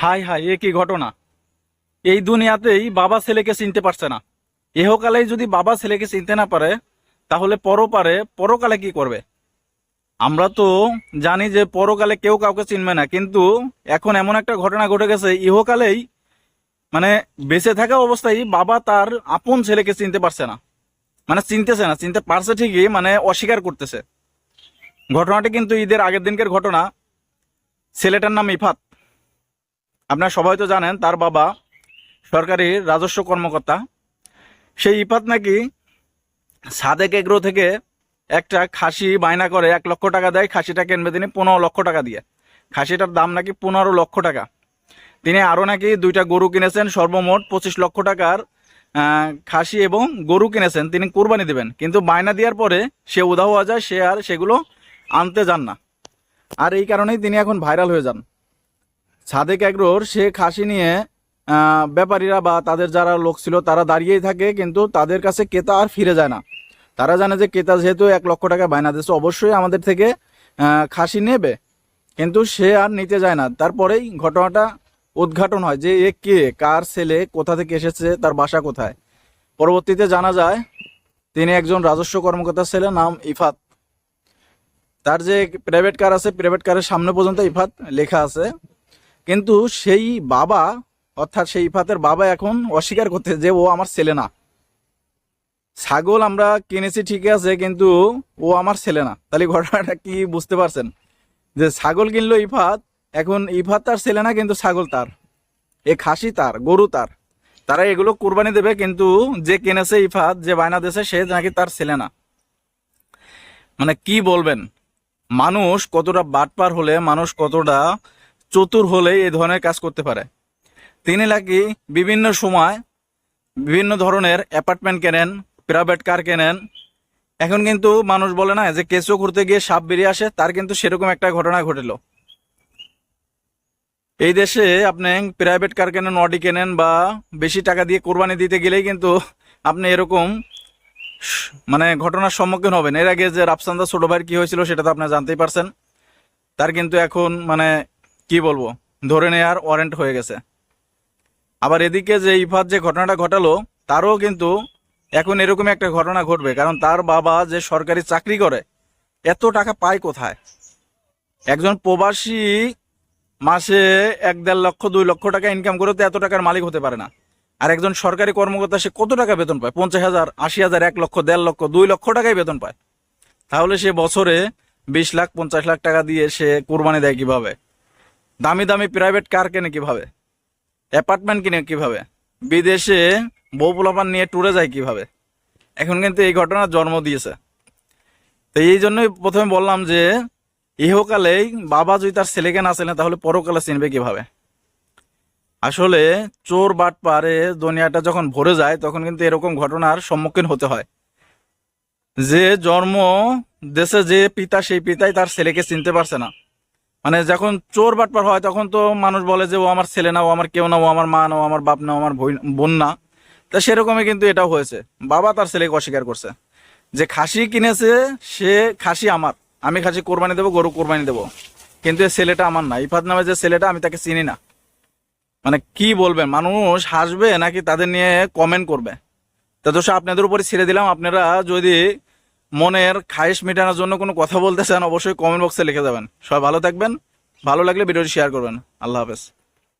High high এ কি ঘটনা? এই দুনিয়াতেই বাবা ছেলেকে চিনতে পারছে না। এহকালেই যদি বাবা ছেলেকে চিনতে না পারে, তাহলে পরপারে পরকালে কি করবে? আমরা তো জানি যে পরকালে কেউ কাউকে চিনবে না, কিন্তু এখন এমন একটা ঘটনা ঘটে গেছে, ইহকালেই মানে বেঁচে থাকা অবস্থায় বাবা তার আপন ছেলেকে চিনতে পারছে না। মানে চিনতেছে না, চিনতে পারছে ঠিকই মানে অস্বীকার করতেছে। ঘটনাটি কিন্তু ঈদের আগের দিনকের ঘটনা। ছেলেটার নাম ইফাত। আপনারা সবাই তো জানেন, তার বাবা সরকারি রাজস্ব কর্মকর্তা। সেই ইফাত নাকি সাদেক এগ্রো থেকে একটা খাসি বায়না করে এক লক্ষ টাকা দেয়, খাসিটা কিনবে তিনি পনেরো লক্ষ টাকা দিয়ে। খাসিটার দাম নাকি পনেরো লক্ষ টাকা। তিনি আরও নাকি দুইটা গরু কিনেছেন, সর্বমোট পঁচিশ লক্ষ টাকার খাসি এবং গরু কিনেছেন। তিনি কুরবানি দেবেন, কিন্তু বায়না দেওয়ার পরে সে হওয়া যায়, সে আর সেগুলো আনতে যান না। আর এই কারণেই তিনি এখন ভাইরাল হয়ে যান। সাদেক এগ্রোর সে খাসি নিয়ে ব্যাপারীরা বা তাদের যারা লোক ছিল তারা দাঁড়িয়েই থাকে, কিন্তু তাদের কাছে ক্রেতা আর ফিরে যায় না। তারা জানে যে ক্রেতা যেহেতু এক লক্ষ টাকা বায়না দিচ্ছে অবশ্যই আমাদের থেকে খাসি নেবে। কিন্তু সে আর নিতে যায় না। তারপরেই ঘটনাটা উদ্ঘাটন হয় যে এ কে, কার ছেলে, কোথা থেকে এসেছে, তার বাসা কোথায়? পরবর্তীতে জানা যায়, তিনি একজন রাজস্ব কর্মকর্তার ছেলে, নাম ইফাত। তার যে প্রাইভেট কার আছে প্রাইভেট কারের সামনে পর্যন্ত ইফাত লেখা আছে। কিন্তু সেই বাবা, অর্থাৎ সেই ইফাতের বাবা এখন অস্বীকার করতে যে ও আমার ছেলে না। ছাগল আমরা কিনেছি ঠিকই আছে, কিন্তু ও আমার ছেলে না। তাহলে ঘটনাটা কি বুঝতে পারছেন? যে ছাগল কিনলো ইফাত, এখন ইফাত তার ছেলে না, কিন্তু ছাগল তার। এ খাসি তার, গরু তার। তারা এগুলো কুরবানি দেবে, কিন্তু যে কিনেছে ইফাত, যে বায়না দেশে সে নাকি তার ছেলে না। মানে কি বলবেন? মানুষ কতটা বাটপার হলে, মানুষ কতটা চতুর হলে এই ধরনের কাজ করতে পারে। তিনি নাকি বিভিন্ন সময় বিভিন্ন ধরনের অ্যাপার্টমেন্ট কেনেন, প্রাইভেট কার কেনেন। এখন কিন্তু মানুষ বলে না যে কেঁচো ঘুরতে গিয়ে সাপ বেরিয়ে আসে, তার কিন্তু সেরকম একটা ঘটনা ঘটেল। এই দেশে আপনি প্রাইভেট কার কেনেন, অডি কেনেন বা বেশি টাকা দিয়ে কোরবানি দিতে গেলেই কিন্তু আপনি এরকম মানে ঘটনার সম্মুখীন হবেন। এর আগে যে রাফসান্দা ছোট ভাইয়ের কী হয়েছিল সেটা তো আপনি জানতেই পারছেন। তার কিন্তু এখন মানে কি বলব? ধরে নেওয়ার ওয়ারেন্ট হয়ে গেছে। আবার এদিকে যে ইফাত যে ঘটনাটা ঘটালো, তারও কিন্তু এখন এরকম একটা ঘটনা ঘটবে, কারণ তার বাবা যে সরকারি চাকরি করে, এত টাকা পায় কোথায়? একজন প্রবাসী মাসে এক দেড় লক্ষ, দুই লক্ষ টাকা ইনকাম করে তো এত টাকার মালিক হতে পারে না। আর একজন সরকারি কর্মকর্তা সে কত টাকা বেতন পায়? পঞ্চাশ হাজার, আশি হাজার, এক লক্ষ, দেড় লক্ষ, দুই লক্ষ টাকাই বেতন পায়। তাহলে সে বছরে বিশ লাখ, পঞ্চাশ লাখ টাকা দিয়ে সে কোরবানি দেয় কীভাবে? দামি দামি প্রাইভেট কার কেনে কীভাবে? অ্যাপার্টমেন্ট কিনে কীভাবে? বিদেশে বউ পোলাপান নিয়ে ট্যুরে যায় কীভাবে? এখন কিন্তু এই ঘটনার জন্ম দিয়েছে। তো এই জন্যই প্রথমে বললাম যে, ইহকালেই বাবা যদি তার ছেলেকে না চেনে, তাহলে পরকালে চিনবে কীভাবে? আসলে চোর বাট পারে দুনিয়াটা যখন ভরে যায়, তখন কিন্তু এরকম ঘটনার সম্মুখীন হতে হয়। যে জন্ম দেশে যে পিতা, সেই পিতাই তার ছেলেকে চিনতে পারছে না। মানে যখন চোর বাটপার হয়, তখন তো মানুষ বলে যে, ও আমার ছেলে না, ও আমার কেউ না, ও আমার মা না, ও আমার বাপ না আমার বোন না। তা সেরকমই কিন্তু এটাও হয়েছে। বাবা তার ছেলেকে অস্বীকার করছে। যে খাসি কিনেছে, সে খাসি আমার। আমি খাসি কোরবানি দেবো, গরু কোরবানি দেবো। কিন্তু এই ছেলেটা আমার না। ইফাত নামে যে ছেলেটা, আমি তাকে চিনি না। মানে কি বলবেন? মানুষ হাসবে নাকি তাদের নিয়ে কমেন্ট করবে? তা দোষ আপনাদের উপরে ছেড়ে দিলাম। আপনারা যদি মনের খায়েশ মেটানোর জন্য কোনো কথা বলতে চান, অবশ্যই কমেন্ট বক্সে লিখে যাবেন। সবাই ভালো থাকবেন, ভালো লাগলে ভিডিওটি শেয়ার করবেন। আল্লাহ হাফেজ।